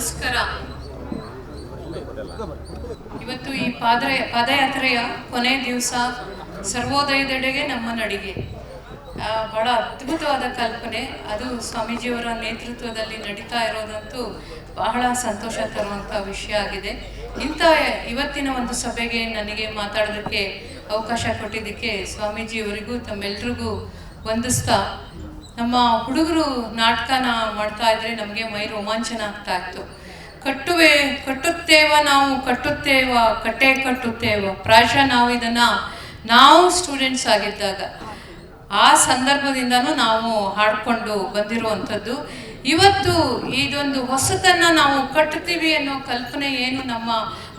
ನಮಸ್ಕಾರ. ಇವತ್ತು ಈ ಪಾದ ಪಾದಯಾತ್ರೆಯ ಕೊನೆ ದಿವಸ ಸರ್ವೋದಯದೆಡೆಗೆ ನಮ್ಮ ನಡಿಗೆ. ಬಹಳ ಅದ್ಭುತವಾದ ಕಲ್ಪನೆ. ಅದು ಸ್ವಾಮೀಜಿಯವರ ನೇತೃತ್ವದಲ್ಲಿ ನಡೀತಾ ಇರೋದಂತೂ ಬಹಳ ಸಂತೋಷ ತರುವಂಥ ವಿಷಯ ಆಗಿದೆ. ಇಂಥ ಇವತ್ತಿನ ಒಂದು ಸಭೆಗೆ ನನಗೆ ಮಾತಾಡೋದಕ್ಕೆ ಅವಕಾಶ ಕೊಟ್ಟಿದ್ದಕ್ಕೆ ಸ್ವಾಮೀಜಿಯವರಿಗೂ ತಮ್ಮೆಲ್ರಿಗೂ ವಂದಿಸ್ತಾ ನಮ್ಮ ಹುಡುಗರು ನಾಟಕನ ಮಾಡ್ತಾ ಇದ್ರೆ ನಮಗೆ ಮೈ ರೋಮಾಂಚನ ಆಗ್ತಾ ಇತ್ತು. ಕಟ್ಟುವೆ, ಕಟ್ಟುತ್ತೇವ ನಾವು, ಕಟ್ಟುತ್ತೇವ, ಕಟ್ಟೆ ಕಟ್ಟುತ್ತೇವ. ಪ್ರಾಯಶಃ ನಾವು ಇದನ್ನ, ನಾವು ಸ್ಟೂಡೆಂಟ್ಸ್ ಆಗಿದ್ದಾಗ. ಆ ಸಂದರ್ಭದಿಂದನೂ ನಾವು ಹಾಡ್ಕೊಂಡು ಬಂದಿರುವಂಥದ್ದು. ಇವತ್ತು ಇದೊಂದು ಹೊಸತನ್ನ ನಾವು ಕಟ್ಟುತ್ತೀವಿ ಅನ್ನೋ ಕಲ್ಪನೆ ಏನು ನಮ್ಮ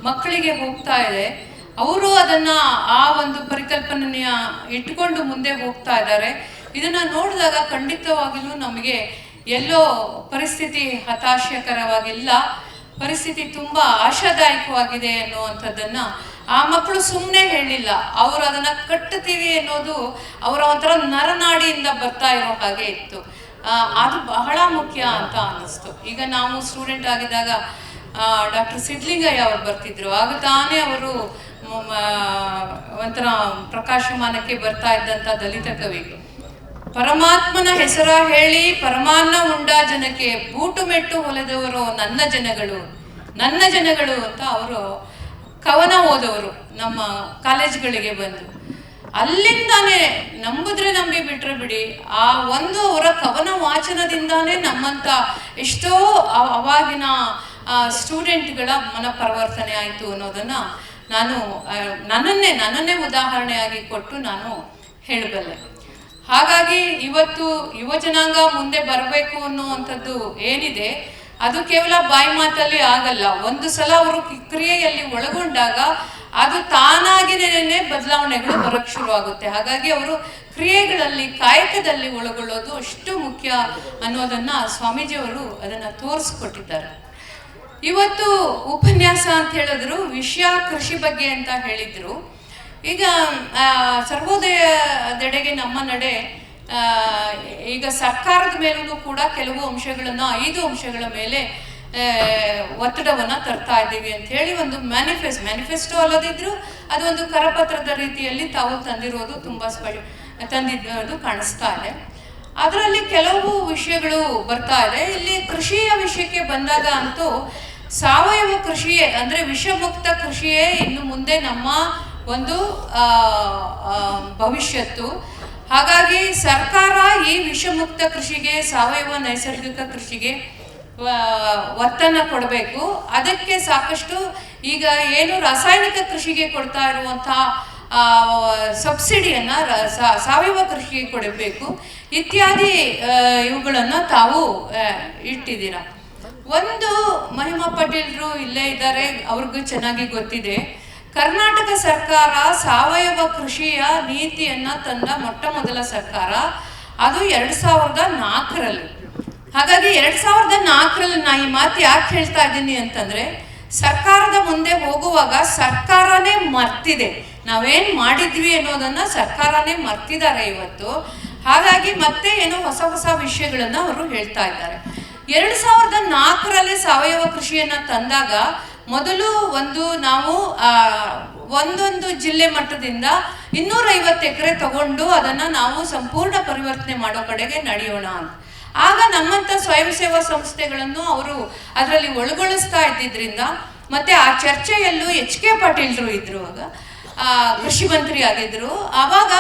ಮಕ್ಕಳಿಗೆ ಹೋಗ್ತಾ ಇದೆ. ಅವರು ಅದನ್ನ ಆ ಒಂದು ಪರಿಕಲ್ಪನೆಯ ಇಟ್ಕೊಂಡು ಮುಂದೆ ಹೋಗ್ತಾ ಇದ್ದಾರೆ. ಇದನ್ನ ನೋಡಿದಾಗ ಖಂಡಿತವಾಗಿಯೂ ನಮಗೆ ಎಲ್ಲೋ ಪರಿಸ್ಥಿತಿ ಹತಾಶಕರವಾಗಿಲ್ಲ. ಪರಿಸ್ಥಿತಿ ತುಂಬಾ ಆಶಾದಾಯಕವಾಗಿದೆ ಅನ್ನುವಂಥದ್ದನ್ನ ಆ ಮಕ್ಕಳು ಸುಮ್ಮನೆ ಹೇಳಿಲ್ಲ. ಅವರು ಅದನ್ನ ಕಟ್ಟುತ್ತೀವಿ ಅನ್ನೋದು ಅವರ ಒಂಥರ ನರನಾಡಿಯಿಂದ ಬರ್ತಾ ಇರೋ ಹಾಗೆ ಇತ್ತು. ಅದು ಬಹಳ ಮುಖ್ಯ ಅಂತ ಅನ್ನಿಸ್ತು. ಈಗ ನಾವು ಸ್ಟೂಡೆಂಟ್ ಆಗಿದ್ದಾಗ ಡಾಕ್ಟರ್ ಸಿದ್ಲಿಂಗಯ್ಯ ಅವರು ಬರ್ತಿದ್ರು. ಆಗ ತಾನೇ ಅವರು ಒಂಥರ ಪ್ರಕಾಶಮಾನಕ್ಕೆ ಬರ್ತಾ ಇದ್ದಂಥ ದಲಿತ ಕವಿ ಪರಮಾತ್ಮನ ಹೆಸರ ಹೇಳಿ ಪರಮಾನ್ನ ಉಂಡ ಜನಕ್ಕೆ ಬೂಟು ಮೆಟ್ಟು ಹೊಲೆದವರು ನನ್ನ ಜನಗಳು ನನ್ನ ಜನಗಳು ಅಂತ ಅವರು ಕವನ ಓದವರು ನಮ್ಮ ಕಾಲೇಜ್ಗಳಿಗೆ ಬಂದು. ಅಲ್ಲಿಂದಾನೆ ನಂಬಿದ್ರೆ ನಂಬಿ ಬಿಟ್ರೆ ಬಿಡಿ, ಆ ಒಂದು ಅವರ ಕವನ ವಾಚನದಿಂದಾನೇ ನಮ್ಮಂತ ಎಷ್ಟೋ ಅವಾಗಿನ ಸ್ಟೂಡೆಂಟ್ಗಳ ಮನ ಪರಿವರ್ತನೆ ಆಯಿತು ಅನ್ನೋದನ್ನ ನಾನು ನನ್ನನ್ನೇ ನನ್ನನ್ನೇ ಉದಾಹರಣೆಯಾಗಿ ಕೊಟ್ಟು ನಾನು ಹೇಳಬಲ್ಲೆ. ಹಾಗಾಗಿ ಇವತ್ತು ಯುವ ಜನಾಂಗ ಮುಂದೆ ಬರಬೇಕು ಅನ್ನುವಂಥದ್ದು ಏನಿದೆ, ಅದು ಕೇವಲ ಬಾಯಿ ಮಾತಲ್ಲಿ ಆಗಲ್ಲ. ಒಂದು ಸಲ ಅವರು ಕ್ರಿಯೆಯಲ್ಲಿ ಒಳಗೊಂಡಾಗ ಅದು ತಾನಾಗಿನೇ ಬದಲಾವಣೆಗಳು ಬರಕ್ ಶುರು ಆಗುತ್ತೆ ಹಾಗಾಗಿ ಅವರು ಕ್ರಿಯೆಗಳಲ್ಲಿ, ಕಾಯಕದಲ್ಲಿ ಒಳಗೊಳ್ಳೋದು ಅಷ್ಟು ಮುಖ್ಯ ಅನ್ನೋದನ್ನ ಸ್ವಾಮೀಜಿಯವರು ಅದನ್ನ ತೋರಿಸ್ಕೊಟ್ಟಿದ್ದಾರೆ. ಇವತ್ತು ಉಪನ್ಯಾಸ ಅಂತ ಹೇಳಿದ್ರು, ವಿಷಯ ಕೃಷಿ ಬಗ್ಗೆ ಅಂತ ಹೇಳಿದ್ರು. ಈಗ ಸರ್ವೋದಯದೆಡೆಗೆ ನಮ್ಮ ನಡೆ ಈಗ ಸರ್ಕಾರದ ಮೇಲೂ ಕೂಡ ಕೆಲವು ಅಂಶಗಳನ್ನು, ಐದು ಅಂಶಗಳ ಮೇಲೆ ಒತ್ತಡವನ್ನು ತರ್ತಾ ಇದ್ದೀವಿ ಅಂತ ಹೇಳಿ ಒಂದು ಮ್ಯಾನಿಫೆಸ್ಟ್ ಮ್ಯಾನಿಫೆಸ್ಟೋ ಅಲ್ಲದಿದ್ರು ಅದು ಒಂದು ಕರಪತ್ರದ ರೀತಿಯಲ್ಲಿ ತಾವು ತಂದಿರೋದು ತುಂಬ ಸ್ಪ ತಂದಿದ್ದು ಕಾಣಿಸ್ತಾ ಇದೆ. ಅದರಲ್ಲಿ ಕೆಲವು ವಿಷಯಗಳು ಬರ್ತಾ ಇದೆ. ಇಲ್ಲಿ ಕೃಷಿಯ ವಿಷಯಕ್ಕೆ ಬಂದಾಗ ಅಂತೂ ಸಾವಯವ ಕೃಷಿಯೇ, ಅಂದ್ರೆ ವಿಷಮುಕ್ತ ಕೃಷಿಯೇ ಇನ್ನು ಮುಂದೆ ನಮ್ಮ ಒಂದು ಭವಿಷ್ಯತ್ತು. ಹಾಗಾಗಿ ಸರ್ಕಾರ ಈ ವಿಷಮುಕ್ತ ಕೃಷಿಗೆ, ಸಾವಯವ ನೈಸರ್ಗಿಕ ಕೃಷಿಗೆ ಒತ್ತನ್ನ ಕೊಡಬೇಕು. ಅದಕ್ಕೆ ಸಾಕಷ್ಟು ಈಗ ಏನು ರಾಸಾಯನಿಕ ಕೃಷಿಗೆ ಕೊಡ್ತಾ ಇರುವಂತಹ ಸಬ್ಸಿಡಿಯನ್ನು ಸಾವಯವ ಕೃಷಿಗೆ ಕೊಡಬೇಕು. ಇತ್ಯಾದಿ ಇವುಗಳನ್ನು ತಾವು ಇಟ್ಟಿದ್ದೀರಾ. ಒಂದು ಮಹಿಮಾ ಪಟೇಲ್ರು ಇಲ್ಲೇ ಇದ್ದಾರೆ, ಅವ್ರಿಗೂ ಚೆನ್ನಾಗಿ ಗೊತ್ತಿದೆ. ಕರ್ನಾಟಕ ಸರ್ಕಾರ ಸಾವಯವ ಕೃಷಿಯ ನೀತಿಯನ್ನ ತಂದ ಮೊಟ್ಟ ಮೊದಲ ಸರ್ಕಾರ, ಅದು ಎರಡ್ ಸಾವಿರದ ನಾಲ್ಕರಲ್ಲಿ. ಹಾಗಾಗಿ ಎರಡ್ ಸಾವಿರದ ನಾಲ್ಕರಲ್ಲಿ ನಾ ಈ ಮಾತು ಯಾಕೆ ಹೇಳ್ತಾ ಇದ್ದೀನಿ ಅಂತಂದ್ರೆ, ಸರ್ಕಾರದ ಮುಂದೆ ಹೋಗುವಾಗ ಸರ್ಕಾರನೇ ಮರ್ತಿದೆ. ನಾವೇನ್ ಮಾಡಿದ್ವಿ ಅನ್ನೋದನ್ನ ಸರ್ಕಾರನೇ ಮರ್ತಿದ್ದಾರೆ ಇವತ್ತು. ಹಾಗಾಗಿ ಮತ್ತೆ ಏನೋ ಹೊಸ ಹೊಸ ವಿಷಯಗಳನ್ನ ಅವರು ಹೇಳ್ತಾ ಇದ್ದಾರೆ. ಎರಡ್ ಸಾವಿರದ ನಾಲ್ಕರಲ್ಲಿ ಸಾವಯವ ಕೃಷಿಯನ್ನ ತಂದಾಗ ಮೊದಲು ಒಂದು ನಾವು ಒಂದೊಂದು ಜಿಲ್ಲೆ ಮಟ್ಟದಿಂದ ಇನ್ನೂರೈವತ್ತು ಎಕರೆ ತಗೊಂಡು ಅದನ್ನ ನಾವು ಸಂಪೂರ್ಣ ಪರಿವರ್ತನೆ ಮಾಡೋ ಕಡೆಗೆ ನಡೆಯೋಣ ಅಂತ. ಆಗ ನಮ್ಮಂತ ಸ್ವಯಂ ಸೇವಾ ಸಂಸ್ಥೆಗಳನ್ನು ಅವರು ಅದರಲ್ಲಿ ಒಳಗೊಳಿಸ್ತಾ ಇದ್ದಿದ್ರಿಂದ, ಮತ್ತೆ ಆ ಚರ್ಚೆಯಲ್ಲೂ ಎಚ್ ಕೆ ಪಾಟೀಲ್ರು ಇದ್ರು ಆಗ ಕೃಷಿ ಮಂತ್ರಿ ಆಗಿದ್ರು. ಆವಾಗ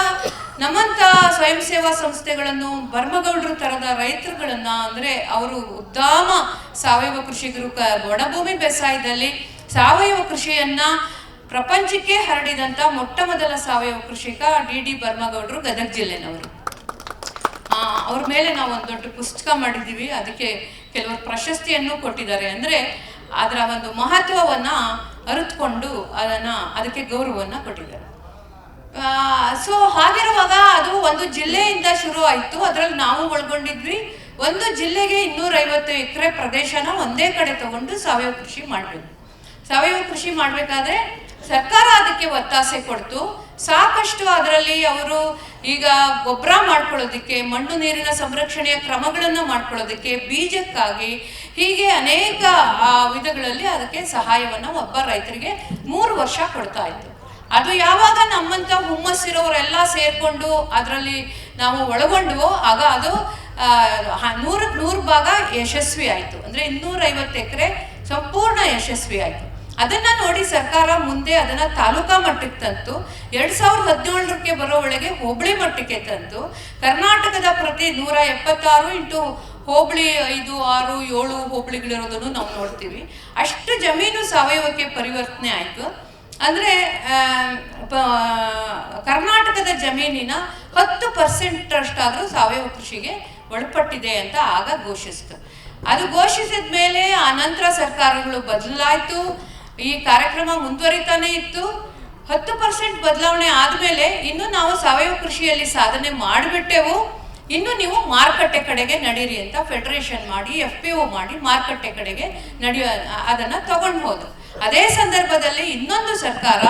ನಮ್ಮಂತ ಸ್ವಯಂ ಸೇವಾ ಸಂಸ್ಥೆಗಳನ್ನು ಬರ್ಮಗೌಡರು ತರದ ರೈತರುಗಳನ್ನ ಅಂದ್ರೆ ಅವರು ಉತ್ತಮ ಸಾವಯವ ಕೃಷಿಕರು ಒಣಭೂಮಿ ಬೇಸಾಯದಲ್ಲಿ ಸಾವಯವ ಕೃಷಿಯನ್ನ ಪ್ರಪಂಚಕ್ಕೆ ಹರಡಿದಂತ ಮೊಟ್ಟ ಮೊದಲ ಸಾವಯವ ಕೃಷಿಕ ಡಿ ಡಿ ಬರ್ಮಗೌಡರು ಗದಗ ಜಿಲ್ಲೆನವರು. ಅವ್ರ ಮೇಲೆ ನಾವು ಒಂದು ದೊಡ್ಡ ಪುಸ್ತಕ ಮಾಡಿದ್ದೀವಿ. ಅದಕ್ಕೆ ಕೆಲವರು ಪ್ರಶಸ್ತಿಯನ್ನು ಕೊಟ್ಟಿದ್ದಾರೆ. ಅಂದ್ರೆ ಅದರ ಒಂದು ಮಹತ್ವವನ್ನ ಅರಿತುಕೊಂಡು ಅದನ್ನ ಅದಕ್ಕೆ ಗೌರವವನ್ನ ಕೊಟ್ಟಿದ್ದಾರೆ. ಸೊ ಹಾಗಿರುವಾಗ ಅದು ಒಂದು ಜಿಲ್ಲೆಯಿಂದ ಶುರು ಆಯಿತು. ಅದರಲ್ಲಿ ನಾವು ಒಳಗೊಂಡಿದ್ವಿ. ಒಂದು ಜಿಲ್ಲೆಗೆ ಇನ್ನೂರೈವತ್ತು ಎಕರೆ ಪ್ರದೇಶನ ಒಂದೇ ಕಡೆ ತಗೊಂಡು ಸಾವಯವ ಕೃಷಿ ಮಾಡಬೇಕು. ಸಾವಯವ ಕೃಷಿ ಮಾಡಬೇಕಾದ್ರೆ ಸರ್ಕಾರ ಅದಕ್ಕೆ ಒತ್ತಾಸೆ ಕೊಡ್ತು. ಸಾಕಷ್ಟು ಅದರಲ್ಲಿ ಅವರು ಈಗ ಗೊಬ್ಬರ ಮಾಡ್ಕೊಳ್ಳೋದಕ್ಕೆ, ಮಣ್ಣು ನೀರಿನ ಸಂರಕ್ಷಣೆಯ ಕ್ರಮಗಳನ್ನು ಮಾಡ್ಕೊಳ್ಳೋದಕ್ಕೆ, ಬೀಜಕ್ಕಾಗಿ ಹೀಗೆ ಅನೇಕ ವಿಧಗಳಲ್ಲಿ ಅದಕ್ಕೆ ಸಹಾಯವನ್ನು ಒಬ್ಬ ರೈತರಿಗೆ ಮೂರು ವರ್ಷ ಕೊಡ್ತಾ ಇತ್ತು. ಅದು ಯಾವಾಗ ನಮ್ಮಂತ ಹುಮ್ಮಸ್ಸಿರೋರೆಲ್ಲ ಸೇರ್ಕೊಂಡು ಅದರಲ್ಲಿ ನಾವು ಒಳಗೊಂಡ್ವೋ, ಆಗ ಅದು ನೂರಕ್ಕೆ ನೂರು ಭಾಗ ಯಶಸ್ವಿ ಆಯಿತು. ಅಂದರೆ ಇನ್ನೂರೈವತ್ತು ಎಕರೆ ಸಂಪೂರ್ಣ ಯಶಸ್ವಿ ಆಯಿತು. ಅದನ್ನ ನೋಡಿ ಸರ್ಕಾರ ಮುಂದೆ ಅದನ್ನ ತಾಲೂಕಾ ಮಟ್ಟಕ್ಕೆ ತಂತು. ಎರಡ್ ಸಾವಿರದ ಹದಿನೇಳರಕ್ಕೆ ಬರೋ ಒಳಗೆ ಹೋಬಳಿ ಮಟ್ಟಕ್ಕೆ ತಂತು. ಕರ್ನಾಟಕದ ಪ್ರತಿ ನೂರ ಎಪ್ಪತ್ತಾರು ಇಂಟು ಹೋಬಳಿ ಐದು, ಆರು, ಏಳು ಹೋಬಳಿಗಳಿರೋದನ್ನು ನಾವು ನೋಡ್ತೀವಿ. ಅಷ್ಟು ಜಮೀನು ಸಾವಯವಕ್ಕೆ ಪರಿವರ್ತನೆ ಆಯಿತು. ಅಂದರೆ ಕರ್ನಾಟಕದ ಜಮೀನಿನ ಹತ್ತು ಪರ್ಸೆಂಟ್ ಅಷ್ಟಾದರೂ ಸಾವಯವ ಕೃಷಿಗೆ ಒಳಪಟ್ಟಿದೆ ಅಂತ ಆಗ ಘೋಷಿಸಿತು. ಅದು ಘೋಷಿಸಿದ ಮೇಲೆ ಅನಂತರ ಸರ್ಕಾರಗಳು ಬದಲಾಯಿತು, ಈ ಕಾರ್ಯಕ್ರಮ ಮುಂದುವರಿತಾನೆ ಇತ್ತು. ಹತ್ತು ಪರ್ಸೆಂಟ್ ಬದಲಾವಣೆ ಆದಮೇಲೆ ಇನ್ನೂ ನಾವು ಸಾವಯವ ಕೃಷಿಯಲ್ಲಿ ಸಾಧನೆ ಮಾಡಿಬಿಟ್ಟೆವು. ಇನ್ನು ನೀವು ಮಾರುಕಟ್ಟೆ ಕಡೆಗೆ ನಡೀರಿ ಅಂತ ಫೆಡರೇಷನ್ ಮಾಡಿ ಎಫ್ ಪಿ ಒ ಮಾಡಿ ಮಾರುಕಟ್ಟೆ ಕಡೆಗೆ ನಡೆಯೋ, ಅದನ್ನ ತಗೊಂಡ್ಬೋದು. ಅದೇ ಸಂದರ್ಭದಲ್ಲಿ ಇನ್ನೊಂದು ಸರ್ಕಾರ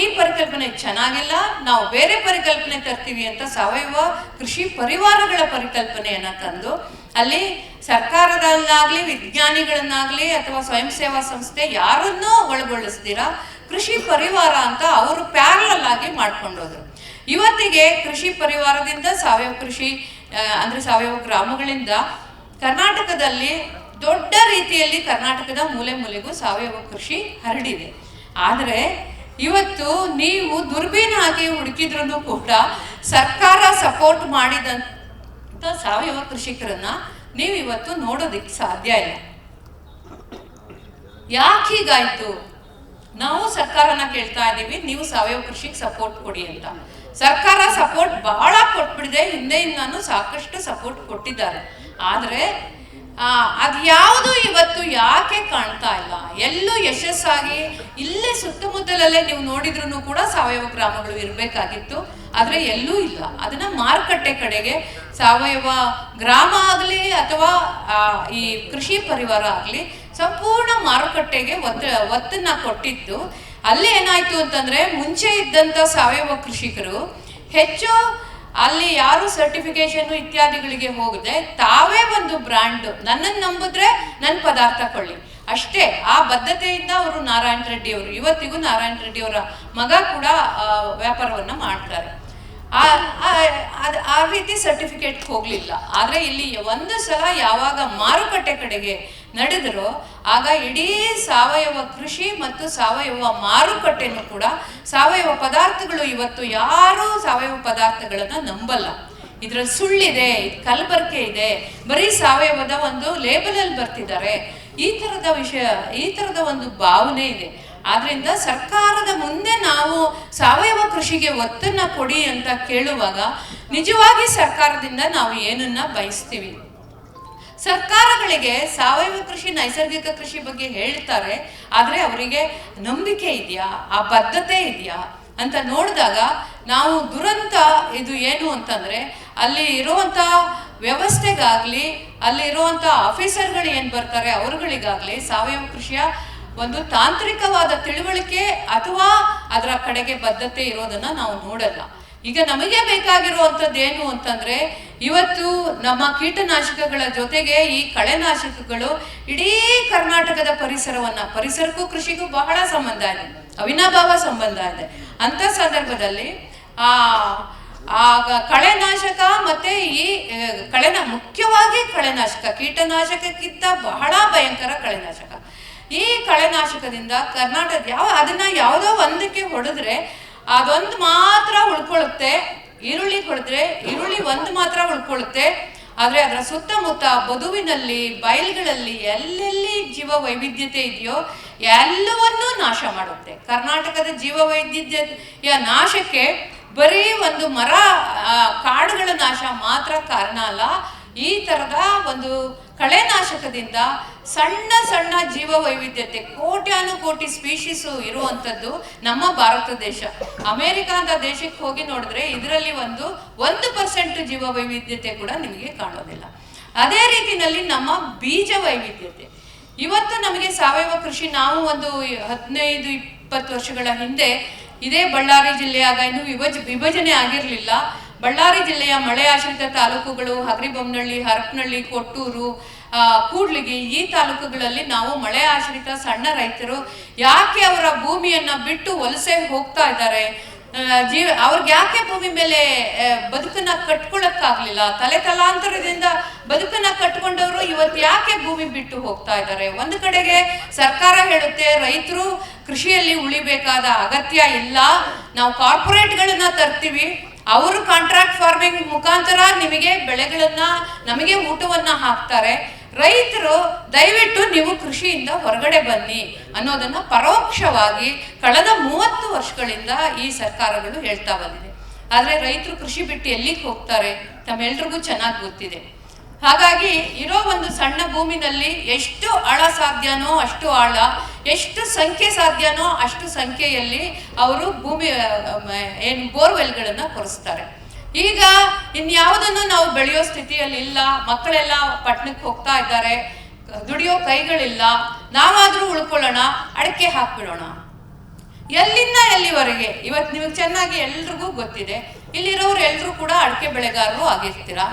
ಈ ಪರಿಕಲ್ಪನೆ ಚೆನ್ನಾಗಿಲ್ಲ, ನಾವು ಬೇರೆ ಪರಿಕಲ್ಪನೆ ತರ್ತೀವಿ ಅಂತ ಸಾವಯವ ಕೃಷಿ ಪರಿವಾರಗಳ ಪರಿಕಲ್ಪನೆಯನ್ನ ತಂದು, ಅಲ್ಲಿ ಸರ್ಕಾರದಲ್ಲಾಗ್ಲಿ, ವಿಜ್ಞಾನಿಗಳನ್ನಾಗ್ಲಿ ಅಥವಾ ಸ್ವಯಂ ಸೇವಾ ಸಂಸ್ಥೆ ಯಾರನ್ನೂ ಒಳಗೊಳಿಸ್ದಿರ ಕೃಷಿ ಪರಿವಾರ ಅಂತ ಅವರು ಪ್ಯಾರಲಲ್ ಆಗಿ ಮಾಡ್ಕೊಂಡೋದ್ರು. ಇವತ್ತಿಗೆ ಕೃಷಿ ಪರಿವಾರದಿಂದ ಸಾವಯವ ಕೃಷಿ ಅಂದ್ರೆ ಸಾವಯವ ಗ್ರಾಮಗಳಿಂದ ಕರ್ನಾಟಕದಲ್ಲಿ ದೊಡ್ಡ ರೀತಿಯಲ್ಲಿ ಕರ್ನಾಟಕದ ಮೂಲೆ ಮೂಲೆಗೂ ಸಾವಯವ ಕೃಷಿ ಹರಡಿದೆ. ಆದರೆ ಇವತ್ತು ನೀವು ದುರ್ಬೀನ್ ಹಾಕಿ ಹುಡುಕಿದ್ರೂ ಕೂಡ ಸರ್ಕಾರ ಸಪೋರ್ಟ್ ಮಾಡಿದಂಥ ಸಾವಯವ ಕೃಷಿಕರನ್ನ ನೀವು ಇವತ್ತು ನೋಡೋದಕ್ಕೆ ಸಾಧ್ಯ ಇಲ್ಲ. ಯಾಕೆ ಹೀಗಾಯ್ತು? ನಾವು ಸರ್ಕಾರನ ಕೇಳ್ತಾ ಇದ್ದೀವಿ ನೀವು ಸಾವಯವ ಕೃಷಿಗೆ ಸಪೋರ್ಟ್ ಕೊಡಿ ಅಂತ. ಸರ್ಕಾರ ಸಪೋರ್ಟ್ ಬಹಳ ಕೊಟ್ಬಿಟ್ಟಿದೆ ಹಿಂದೆಯಿಂದಾನು ಸಾಕಷ್ಟು ಸಪೋರ್ಟ್ ಕೊಟ್ಟಿದ್ದಾರೆ. ಆದರೆ ಅದು ಯಾವುದು ಇವತ್ತು ಯಾಕೆ ಕಾಣ್ತಾ ಇಲ್ಲ? ಎಲ್ಲೂ ಯಶಸ್ಸಾಗಿ ಇಲ್ಲೇ ಸುತ್ತಮುತ್ತಲಲ್ಲೇ ನೀವು ನೋಡಿದ್ರು ಕೂಡ ಸಾವಯವ ಗ್ರಾಮಗಳು ಇರಬೇಕಾಗಿತ್ತು. ಆದರೆ ಎಲ್ಲೂ ಇಲ್ಲ. ಅದನ್ನ ಮಾರುಕಟ್ಟೆ ಕಡೆಗೆ ಸಾವಯವ ಗ್ರಾಮ ಆಗಲಿ ಅಥವಾ ಈ ಕೃಷಿ ಪರಿವಾರ ಆಗಲಿ ಸಂಪೂರ್ಣ ಮಾರುಕಟ್ಟೆಗೆ ಒತ್ತ ಒತ್ತನ್ನ ಕೊಟ್ಟಿದ್ದು. ಅಲ್ಲಿ ಏನಾಯ್ತು ಅಂತಂದ್ರೆ ಮುಂಚೆ ಇದ್ದಂತ ಸಾವಯವ ಕೃಷಿಕರು ಹೆಚ್ಚು ಅಲ್ಲಿ ಯಾರು ಸರ್ಟಿಫಿಕೇಶನ್ ಇತ್ಯಾದಿಗಳಿಗೆ ಹೋಗದೆ ತಾವೇ ಒಂದು ಬ್ರ್ಯಾಂಡ್ ನನ್ನನ್ನು ನಂಬಿದ್ರೆ ನನ್ನ ಪದಾರ್ಥ ಕೊಳ್ಳಿ. ಅಷ್ಟೇ, ಆ ಬದ್ಧತೆಯಿಂದ ಅವರು ನಾರಾಯಣ ರೆಡ್ಡಿ ಅವರು, ಇವತ್ತಿಗೂ ನಾರಾಯಣ ರೆಡ್ಡಿ ಅವರ ಮಗ ಕೂಡ ವ್ಯಾಪಾರವನ್ನು ಮಾಡ್ತಾರೆ. ಆ- ಆ ರೀತಿ ಸರ್ಟಿಫಿಕೇಟ್ ಹೋಗ್ಲಿಲ್ಲ. ಆದ್ರೆ ಇಲ್ಲಿ ಒಂದು ಸಲ ಯಾವಾಗ ಮಾರುಕಟ್ಟೆ ಕಡೆಗೆ ನಡೆದರೋ ಆಗ ಇಡೀ ಸಾವಯವ ಕೃಷಿ ಮತ್ತು ಸಾವಯವ ಮಾರುಕಟ್ಟೆನೂ ಕೂಡ ಸಾವಯವ ಪದಾರ್ಥಗಳು ಇವತ್ತು ಯಾರೂ ಸಾವಯವ ಪದಾರ್ಥಗಳನ್ನು ನಂಬಲ್ಲ. ಇದ್ರಲ್ಲಿ ಸುಳ್ಳಿದೆ ಕಲ್ಬರ್ಕೆ ಇದೆ, ಬರೀ ಸಾವಯವದ ಒಂದು ಲೇಬಲಲ್ಲಿ ಬರ್ತಿದ್ದಾರೆ. ಈ ಥರದ ವಿಷಯ, ಈ ಥರದ ಒಂದು ಭಾವನೆ ಇದೆ. ಆದ್ರಿಂದ ಸರ್ಕಾರದ ಮುಂದೆ ನಾವು ಸಾವಯವ ಕೃಷಿಗೆ ಒತ್ತನ್ನು ಕೊಡಿ ಅಂತ ಕೇಳುವಾಗ ನಿಜವಾಗಿ ಸರ್ಕಾರದಿಂದ ನಾವು ಏನನ್ನ ಬಯಸ್ತೀವಿ? ಸರ್ಕಾರಗಳಿಗೆ ಸಾವಯವ ಕೃಷಿ, ನೈಸರ್ಗಿಕ ಕೃಷಿ ಬಗ್ಗೆ ಹೇಳ್ತಾರೆ, ಆದರೆ ಅವರಿಗೆ ನಂಬಿಕೆ ಇದೆಯಾ? ಆ ಬದ್ಧತೆ ಇದೆಯಾ? ಅಂತ ನೋಡಿದಾಗ ನಾವು ದುರಂತ ಇದು ಏನು ಅಂತಂದ್ರೆ, ಅಲ್ಲಿ ಇರುವಂತ ವ್ಯವಸ್ಥೆಗಾಗ್ಲಿ, ಅಲ್ಲಿ ಇರುವಂತ ಆಫೀಸರ್ಗಳು ಏನು ಬರ್ತಾರೆ, ಅವರುಗಳಿಗಾಗಲಿ ಸಾವಯವ ಕೃಷಿಯ ಒಂದು ತಾಂತ್ರಿಕವಾದ ತಿಳುವಳಿಕೆ ಅಥವಾ ಅದರ ಕಡೆಗೆ ಬದ್ಧತೆ ಇರೋದನ್ನ ನಾವು ನೋಡಲ್ಲ. ಈಗ ನಮಗೆ ಬೇಕಾಗಿರುವಂಥದ್ದು ಏನು ಅಂತಂದ್ರೆ, ಇವತ್ತು ನಮ್ಮ ಕೀಟನಾಶಕಗಳ ಜೊತೆಗೆ ಈ ಕಳೆನಾಶಕಗಳು ಇಡೀ ಕರ್ನಾಟಕದ ಪರಿಸರವನ್ನ, ಪರಿಸರಕ್ಕೂ ಕೃಷಿಗೂ ಬಹಳ ಸಂಬಂಧ ಇದೆ, ಅವಿನಾಭಾವ ಸಂಬಂಧ ಇದೆ. ಅಂತ ಸಂದರ್ಭದಲ್ಲಿ ಆ, ಆಗ ಕಳೆನಾಶಕ ಮತ್ತೆ ಈ ಕಳೆನ ಮುಖ್ಯವಾಗಿ ಕಳೆನಾಶಕ ಕೀಟನಾಶಕಕ್ಕಿಂತ ಬಹಳ ಭಯಂಕರ ಕಳೆನಾಶಕ ಈ ಕಳೆನಾಶಕದಿಂದ ಕರ್ನಾಟಕ ಯಾವ, ಅದನ್ನ ಯಾವುದೋ ಒಂದಕ್ಕೆ ಹೊಡೆದ್ರೆ ಅದೊಂದು ಮಾತ್ರ ಉಳ್ಕೊಳ್ಳುತ್ತೆ. ಈರುಳ್ಳಿ ಹೊಡೆದ್ರೆ ಈರುಳ್ಳಿ ಒಂದು ಮಾತ್ರ ಉಳ್ಕೊಳ್ಳುತ್ತೆ. ಆದರೆ ಅದರ ಸುತ್ತಮುತ್ತ ಬದುವಿನಲ್ಲಿ, ಬಯಲುಗಳಲ್ಲಿ ಎಲ್ಲೆಲ್ಲಿ ಜೀವ ವೈವಿಧ್ಯತೆ ಇದೆಯೋ ಎಲ್ಲವನ್ನೂ ನಾಶ ಮಾಡುತ್ತೆ. ಕರ್ನಾಟಕದ ಜೀವ ವೈವಿಧ್ಯತೆಯ ನಾಶಕ್ಕೆ ಬರೀ ಒಂದು ಮರ ಕಾಡುಗಳ ನಾಶ ಮಾತ್ರ ಕಾರಣ ಅಲ್ಲ. ಈ ತರದ ಒಂದು ಕಳೆನಾಶಕದಿಂದ ಸಣ್ಣ ಸಣ್ಣ ಜೀವ ವೈವಿಧ್ಯತೆ ಕೋಟ್ಯಾನು ಕೋಟಿ ಸ್ಪೀಶೀಸು ಇರುವಂಥದ್ದು ನಮ್ಮ ಭಾರತ ದೇಶ. ಅಮೆರಿಕ ಅಂತ ದೇಶಕ್ಕೆ ಹೋಗಿ ನೋಡಿದ್ರೆ ಇದರಲ್ಲಿ ಒಂದು ಒಂದು ಪರ್ಸೆಂಟ್ ಜೀವ ವೈವಿಧ್ಯತೆ ಕೂಡ ನಿಮಗೆ ಕಾಣೋದಿಲ್ಲ. ಅದೇ ರೀತಿಯಲ್ಲಿ ನಮ್ಮ ಬೀಜ ವೈವಿಧ್ಯತೆ ಇವತ್ತು ನಮಗೆ ಸಾವಯವ ಕೃಷಿ ನಾವು ಒಂದು ಹದಿನೈದು, ಇಪ್ಪತ್ತು ವರ್ಷಗಳ ಹಿಂದೆ ಇದೇ ಬಳ್ಳಾರಿ ಜಿಲ್ಲೆಯಾಗ ಇನ್ನು ವಿಭಜ, ವಿಭಜನೆ ಆಗಿರಲಿಲ್ಲ. ಬಳ್ಳಾರಿ ಜಿಲ್ಲೆಯ ಮಳೆ ಆಶ್ರಿತ ತಾಲೂಕುಗಳು ಹಗರಿಬೊಮ್ಮನಹಳ್ಳಿ ಹರಪನಹಳ್ಳಿ, ಕೊಟ್ಟೂರು ಕೂಡ್ಲಿಗಿ ಈ ತಾಲೂಕುಗಳಲ್ಲಿ ನಾವು ಮಳೆ ಆಶ್ರಿತ ಸಣ್ಣ ರೈತರು ಯಾಕೆ ಅವರ ಭೂಮಿಯನ್ನ ಬಿಟ್ಟು ವಲಸೆ ಹೋಗ್ತಾ ಇದ್ದಾರೆ? ಜೀವ ಅವ್ರಿಗೆ ಯಾಕೆ ಭೂಮಿ ಮೇಲೆ ಬದುಕನ್ನ ಕಟ್ಕೊಳಕ್ಕಾಗ್ಲಿಲ್ಲ? ತಲೆ ತಲಾಂತರದಿಂದ ಬದುಕನ್ನ ಕಟ್ಕೊಂಡವರು ಇವತ್ತು ಯಾಕೆ ಭೂಮಿ ಬಿಟ್ಟು ಹೋಗ್ತಾ ಇದ್ದಾರೆ? ಒಂದು ಕಡೆಗೆ ಸರ್ಕಾರ ಹೇಳುತ್ತೆ, ರೈತರು ಕೃಷಿಯಲ್ಲಿ ಉಳಿಬೇಕಾದ ಅಗತ್ಯ ಇಲ್ಲ, ನಾವು ಕಾರ್ಪೊರೇಟ್ಗಳನ್ನ ತರ್ತೀವಿ ಅವರು ಕಾಂಟ್ರಾಕ್ಟ್ ಫಾರ್ಮಿಂಗ್ ಮುಖಾಂತರ ನಿಮಗೆ ಬೆಳೆಗಳನ್ನ, ನಮಗೆ ಊಟವನ್ನ ಹಾಕ್ತಾರೆ. ರೈತರು, ದಯವಿಟ್ಟು ನೀವು ಕೃಷಿಯಿಂದ ಹೊರಗಡೆ ಬನ್ನಿ ಅನ್ನೋದನ್ನ ಪರೋಕ್ಷವಾಗಿ ಕಳೆದ ಮೂವತ್ತು ವರ್ಷಗಳಿಂದ ಈ ಸರ್ಕಾರಗಳು ಹೇಳ್ತಾ ಬಂದಿದೆ. ಆದರೆ ರೈತರು ಕೃಷಿ ಬಿಟ್ಟು ಎಲ್ಲಿಗೆ ಹೋಗ್ತಾರೆ? ತಮ್ಮೆಲ್ರಿಗೂ ಚೆನ್ನಾಗಿ ಗೊತ್ತಿದೆ. ಹಾಗಾಗಿ ಇರೋ ಒಂದು ಸಣ್ಣ ಭೂಮಿನಲ್ಲಿ ಎಷ್ಟು ಆಳ ಸಾಧ್ಯನೋ ಅಷ್ಟು ಆಳ, ಎಷ್ಟು ಸಂಖ್ಯೆ ಸಾಧ್ಯನೋ ಅಷ್ಟು ಸಂಖ್ಯೆಯಲ್ಲಿ ಅವರು ಭೂಮಿ ಏನ್ ಬೋರ್ವೆಲ್ಗಳನ್ನ ಕೊರೆಸ್ತಾರೆ. ಈಗ ಇನ್ಯಾವುದನ್ನು ನಾವು ಬೆಳೆಯೋ ಸ್ಥಿತಿಯಲ್ಲಿ ಇಲ್ಲ ಮಕ್ಕಳೆಲ್ಲ ಪಟ್ಟಣಕ್ಕೆ ಹೋಗ್ತಾ ಇದ್ದಾರೆ, ದುಡಿಯೋ ಕೈಗಳಿಲ್ಲ, ನಾವಾದ್ರೂ ಉಳ್ಕೊಳ್ಳೋಣ, ಅಡಕೆ ಹಾಕ್ಬಿಡೋಣ. ಎಲ್ಲಿಂದ ಎಲ್ಲಿವರೆಗೆ? ಇವತ್ತು ನಿಮಗೆ ಚೆನ್ನಾಗಿ ಎಲ್ರಿಗೂ ಗೊತ್ತಿದೆ. ಇಲ್ಲಿರೋರು ಎಲ್ಲರೂ ಕೂಡ ಅಡಕೆ ಬೆಳೆಗಾರರು ಆಗಿರ್ತೀರಾ?